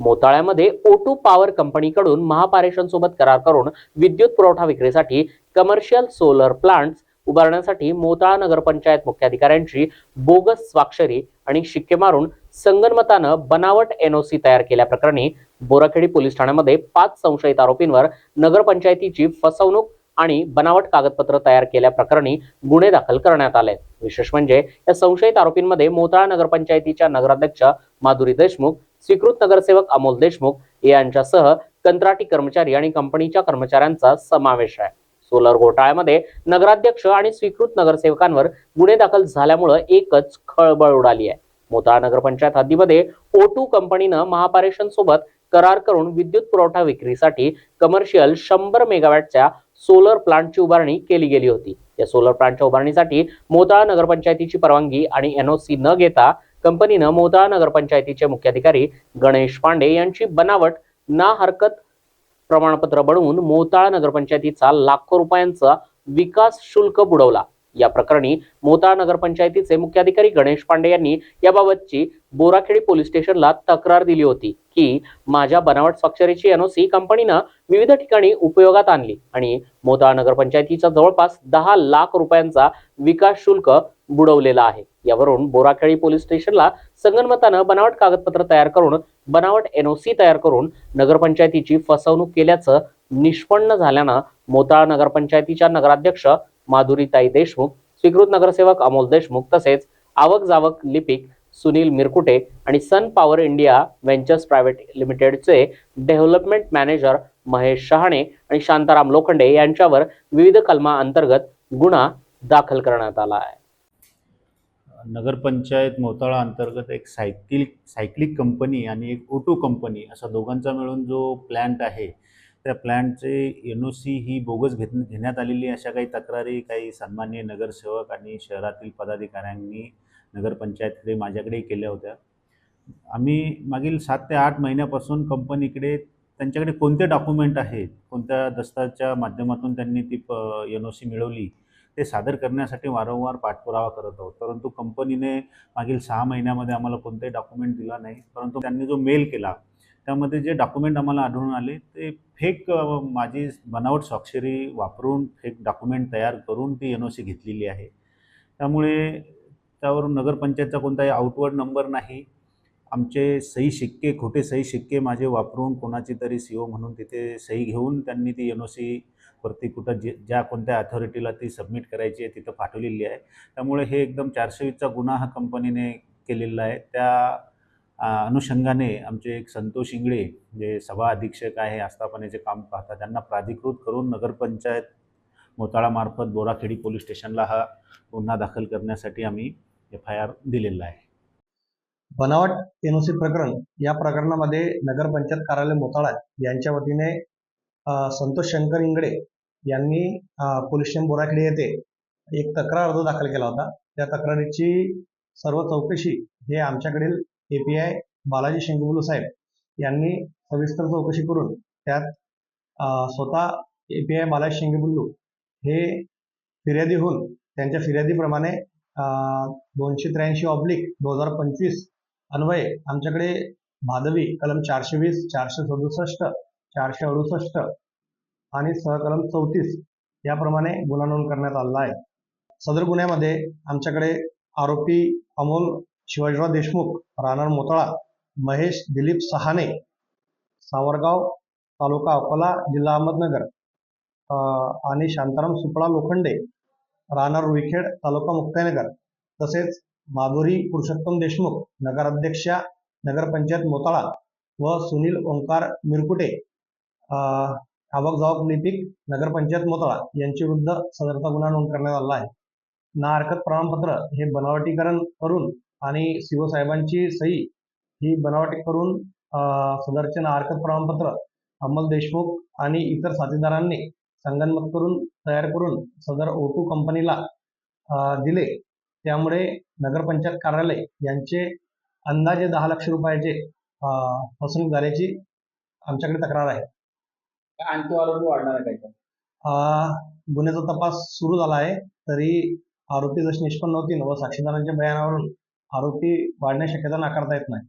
मोताळ्यामध्ये ओटू power कंपनीकडून महापारेषणसोबत करार करून विद्युत पुरवठा विक्रीसाठी कमर्शियल सोलर प्लांट्स उभारण्यासाठी मोताळा नगरपंचायत मुख्याधिकाऱ्यांची बोगस स्वाक्षरी आणि शिक्के मारून संगनमतानं बनावट एनओसी तयार केल्याप्रकरणी बोराखेडी पोलीस ठाण्यामध्ये पाच संशयित आरोपींवर नगरपंचायतीची फसवणूक आणि बनावट कागदपत्र तयार केल्याप्रकरणी गुन्हे दाखल करण्यात आले. विशेष म्हणजे या संशयित आरोपींमध्ये मोताळा नगरपंचायतीच्या नगराध्यक्ष माधुरी देशमुख स्वीकृत नगरसेवक अमोल देशमुख यांच्यासह कंत्राटी कर्मचारी आणि कंपनीच्या कर्मचाऱ्यांचा समावेश आहे. सोलर घोटाळ्यामध्ये नगराध्यक्ष आणि स्वीकृत नगरसेवकांवर गुन्हे दाखल झाल्यामुळं एकच खळबळ उडाली आहे. मोताळा नगरपंचायत हद्दीमध्ये ओटू कंपनीनं महापारेषण सोबत करार करून विद्युत पुरवठा विक्रीसाठी कमर्शियल शंभर मेगावॅटच्या सोलर प्लांटची उभारणी केली गेली होती. या सोलर प्लांटच्या उभारणीसाठी मोताळा नगरपंचायतीची परवानगी आणि एनओसी न घेता कंपनीनं मोताळा नगरपंचायतीचे मुख्याधिकारी गणेश पांडे यांची बनावट ना हरकत प्रमाणपत्र बनवून मोताळा नगरपंचायतीचा लाखो रुपयांचा विकास शुल्क बुडवला. या प्रकरणी मोताळा नगरपंचायतीचे मुख्याधिकारी गणेश पांडे यांनी याबाबतची बोराखेडी पोलीस स्टेशनला तक्रार दिली होती की माझ्या बनावट स्वाक्षरीची एनओसी कंपनीनं विविध ठिकाणी उपयोगात आणली आणि मोताळा नगरपंचायतीचा जवळपास दहा लाख रुपयांचा विकास शुल्क बुडवलेला आहे. यावरून बोराखेळी पोलीस स्टेशनला संगनमतानं बनावट कागदपत्र तयार करून बनावट एनओसी तयार करून नगरपंचायतीची फसवणूक केल्याचं निष्पन्न झाल्यानं मोताळा नगरपंचायतीच्या नगराध्यक्ष माधुरीताई देशमुख स्वीकृत नगरसेवक अमोल देशमुख तसेच आवक जावक लिपिक सुनील मिरकुटे आणि Sun Power India ventures private लिमिटेडचे डेव्हलपमेंट मॅनेजर महेश शहाणे आणि शांताराम लोखंडे यांच्यावर विविध कलमा अंतर्गत गुन्हा दाखल करण्यात आला आहे. नगरपंचायत मोताळा अंतर्गत एक सायकल सायक्लिक कंपनी आणि एक ओटो कंपनी असा दोघांचा मिळून जो प्लॅन्ट आहे त्या प्लॅन्टचे एन ओ सी ही बोगस घेत घेण्यात आलेली अशा काही तक्रारी काही सन्मान्य नगरसेवक आणि शहरातील पदाधिकाऱ्यांनी नगरपंचायतकडे माझ्याकडेही केल्या होत्या. आम्ही मागील सात ते आठ महिन्यापासून कंपनीकडे त्यांच्याकडे कोणते डॉक्युमेंट आहेत कोणत्या दस्ताच्या माध्यमातून त्यांनी ती प एन ओ सी मिळवली ते सादर करण्यासाठी वारंवार पाठपुरावा करत आहोत. परंतु कंपनीने मागील सहा महिन्यामध्ये आम्हाला कोणताही डॉक्युमेंट दिला नाही. परंतु त्यांनी जो मेल केला त्यामध्ये जे डॉक्युमेंट आम्हाला आढळून आले ते फेक माझी बनावट स्वाक्षरी वापरून फेक डॉक्युमेंट तयार करून ती एन ओ सी घेतलेली आहे. त्यामुळे त्यावरून नगरपंचायतचा कोणताही आउटवर्ड नंबर नाही. आमचे सही शिक्के खोटे सही शिक्के माझे वापरून कोणाची तरी सी ओ म्हणून तिथे सही घेऊन त्यांनी ती एन ओ सी वरती कुठं जे ज्या कोणत्या अथॉरिटीला ती सबमिट करायची आहे तिथं पाठवलेली आहे. त्यामुळे हे एकदम चारशे वीसचा गुन्हा हा कंपनीने केलेला आहे. त्या अनुषंगाने आमचे एक संतोष इंगळे जे सभा अधीक्षक आहे आस्थापनेचे काम पाहतात त्यांना प्राधिकृत करून नगरपंचायत मोताळामार्फत बोराखेडी पोलीस स्टेशनला हा गुन्हा दाखल करण्यासाठी आम्ही एफ आय आर दिलेला आहे. बनावट एनओसी प्रकरण या प्रकरणामध्ये नगरपंचायत कार्यालय मोताळा यांच्या वतीने संतोष शंकर इंगडे यांनी पोलीस स्टेशन बोराखेडी येथे एक तक्रार अर्ज दाखल केला होता. त्या तक्रारीची सर्व चौकशी हे आमच्याकडील A P I Balaji Shengubulu साहेब यांनी सविस्तर चौकशी करून त्यात स्वतः A P I Balaji Shengubullu हे फिर्यादी होऊन त्यांच्या फिर्यादीप्रमाणे दोनशे त्र्याऐंशी ऑब्लिक दोन हजार पंचवीस अन्वये आमच्याकडे भादवी कलम चारशे वीस चारशे सदुसष्ट चारशे अडुसष्ट आणि सहकलम चौतीस याप्रमाणे गुन्हा नोंद करण्यात आलेला आहे. सदर गुन्ह्यामध्ये आमच्याकडे आरोपी अमोल शिवाजीराव देशमुख राहणार मोतळा महेश दिलीप सहाने सावरगाव तालुका अकोला जिल्हा अहमदनगर आणि शांताराम सुपळा लोखंडे राहणार रुईखेड तालुका मुक्ताईनगर तसेच माधुरी पुरुषोत्तम देशमुख नगराध्यक्षा नगरपंचायत मोताळा व सुनील ओंकार मिरकुटे आवक जावक लिपिक नगरपंचायत मोताळा यांच्या विरुद्ध सदरचा गुन्हा नोंद करण्यात आला आहे. ना हरकत प्रमाणपत्र हे बनावटीकरण करून आणि सीओ साहेबांची सही ही बनावटी करून सदरचे ना हरकत प्रमाणपत्र अमल देशमुख आणि इतर साथीदारांनी संगनमत करून तयार करून सदर ओटू कंपनीला दिले. त्यामुळे नगरपंचायत कार्यालय यांचे अंदाजे दहा लक्ष रुपयाचे फसवणूक झाल्याची आमच्याकडे तक्रार आहे. आणखी आरोपी वाढणार आहे काय अं, गुन्ह्याचा तपास सुरू झाला आहे तरी आरोपी जशी निष्पन्न होतील व साक्षीदारांच्या बयानावरून आरोपी वाढण्याची शक्यता नाकारता येत नाही.